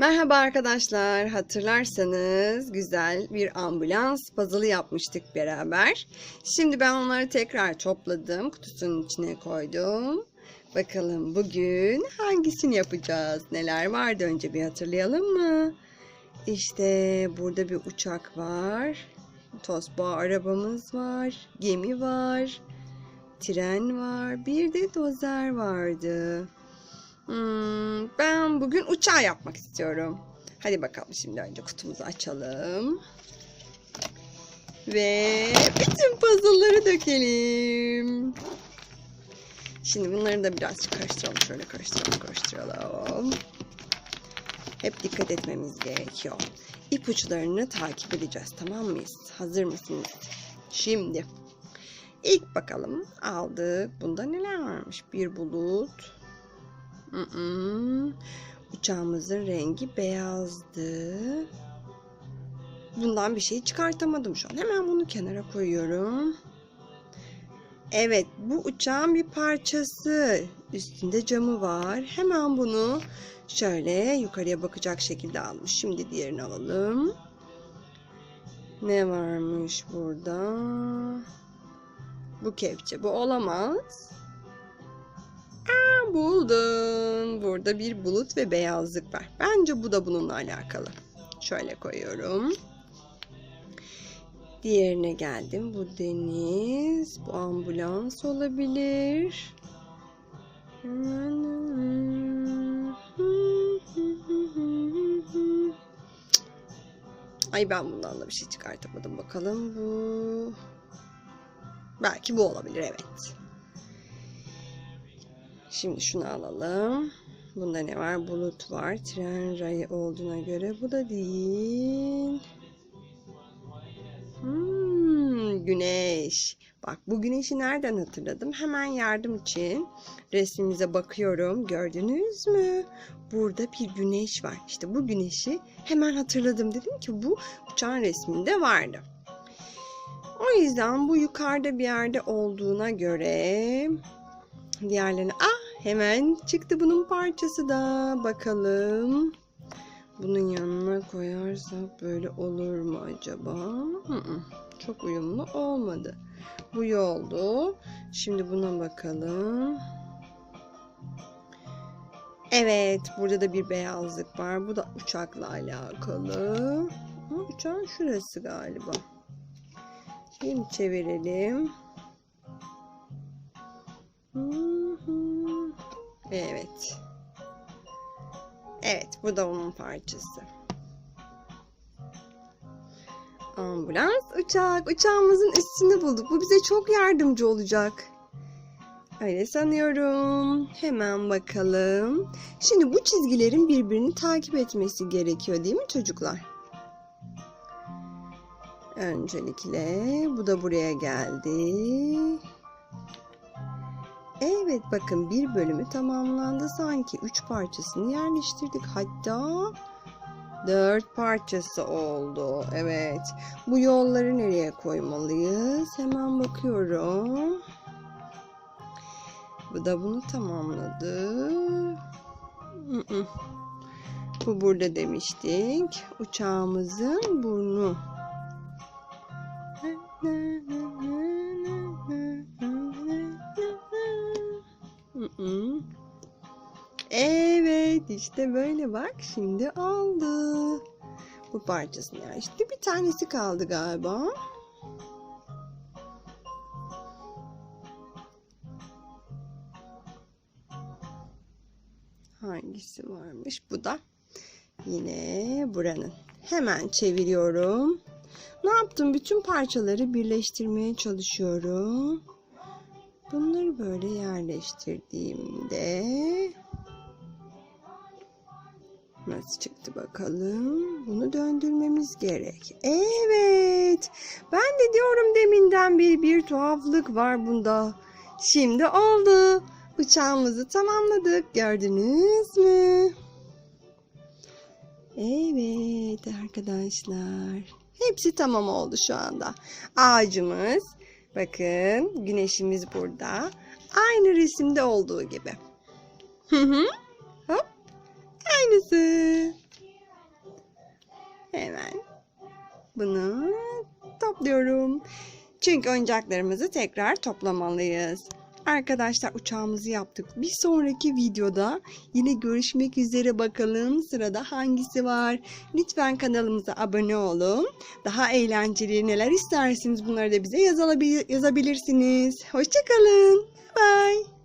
Merhaba arkadaşlar. Hatırlarsanız güzel bir ambulans puzzle yapmıştık beraber. Şimdi ben onları tekrar topladım. Kutusunun içine koydum. Bakalım bugün hangisini yapacağız? Neler vardı önce bir hatırlayalım mı? İşte burada bir uçak var. Tosba arabamız var. Gemi var. Tren var. Bir de dozer vardı. Hmm, ben bugün uçağı yapmak istiyorum. Hadi bakalım şimdi önce kutumuzu açalım. Ve bütün puzzle'ları dökelim. Şimdi bunları da biraz karıştıralım. Şöyle karıştıralım, karıştıralım. Hep dikkat etmemiz gerekiyor. İpuçlarını takip edeceğiz. Tamam mıyız? Hazır mısınız? Şimdi ilk bakalım aldık. Bunda neler varmış? Bir bulut. Uçağımızın rengi beyazdı. Bundan bir şey çıkartamadım şu an. Hemen bunu kenara koyuyorum. Evet, bu uçağın bir parçası. Üstünde camı var. Hemen bunu şöyle yukarıya bakacak şekilde almış. Şimdi diğerini alalım. Ne varmış burada? Bu kepçe. Bu olamaz. Buldum. Burada bir bulut ve beyazlık var. Bence bu da bununla alakalı. Şöyle koyuyorum. Diğerine geldim. Bu deniz, bu ambulans olabilir. Ay ben bundan da bir şey çıkartamadım. Bakalım bu. Belki bu olabilir evet. Şimdi şunu alalım. Bunda ne var? Bulut var. Tren rayı olduğuna göre bu da değil. Hmm, güneş. Bak bu güneşi nereden hatırladım? Hemen yardım için resmimize bakıyorum. Gördünüz mü? Burada bir güneş var. İşte bu güneşi hemen hatırladım. Dedim ki bu uçağın resminde vardı. O yüzden bu yukarıda bir yerde olduğuna göre diğerlerini ah hemen çıktı bunun parçası da. Bakalım. Bunun yanına koyarsak böyle olur mu acaba? -hı, çok uyumlu olmadı. Bu iyi oldu. Şimdi buna bakalım. Evet burada da bir beyazlık var. Bu da uçakla alakalı. Uçağın şurası galiba. Şimdi çevirelim Evet. Evet, bu da onun parçası. Ambulans, uçak. Uçağımızın üstünde bulduk. Bu bize çok yardımcı olacak. Öyle sanıyorum. Hemen bakalım. Şimdi bu çizgilerin birbirini takip etmesi gerekiyor değil mi çocuklar? Öncelikle bu da buraya geldi. Evet bakın bir bölümü tamamlandı sanki. Üç parçasını yerleştirdik. Hatta dört parçası oldu. Evet. Bu yolları nereye koymalıyız? Hemen bakıyorum. Bu da bunu tamamladı. Bu burada demiştik. Uçağımızın burnu. Evet işte böyle bak şimdi aldı. Bu parçasını yani işte bir tanesi kaldı galiba. Hangisi varmış? Bu da yine buranın. Hemen çeviriyorum. Ne yaptım? Bütün parçaları birleştirmeye çalışıyorum. Bunları böyle yerleştirdiğimde nasıl çıktı bakalım. Bunu döndürmemiz gerek. Evet. Ben de diyorum deminden beri bir tuhaflık var bunda. Şimdi oldu. Uçağımızı tamamladık. Gördünüz mü? Evet arkadaşlar. Hepsi tamam oldu şu anda. Ağacımız Bakın güneşimiz burada. Aynı resimde olduğu gibi. Hı hı. Hop. Aynısı. Hemen bunu topluyorum. Çünkü oyuncaklarımızı tekrar toplamalıyız. Arkadaşlar uçağımızı yaptık. Bir sonraki videoda yine görüşmek üzere bakalım sırada hangisi var. Lütfen kanalımıza abone olun. Daha eğlenceli neler istersiniz bunları da bize yazabilirsiniz. Hoşçakalın. Bye.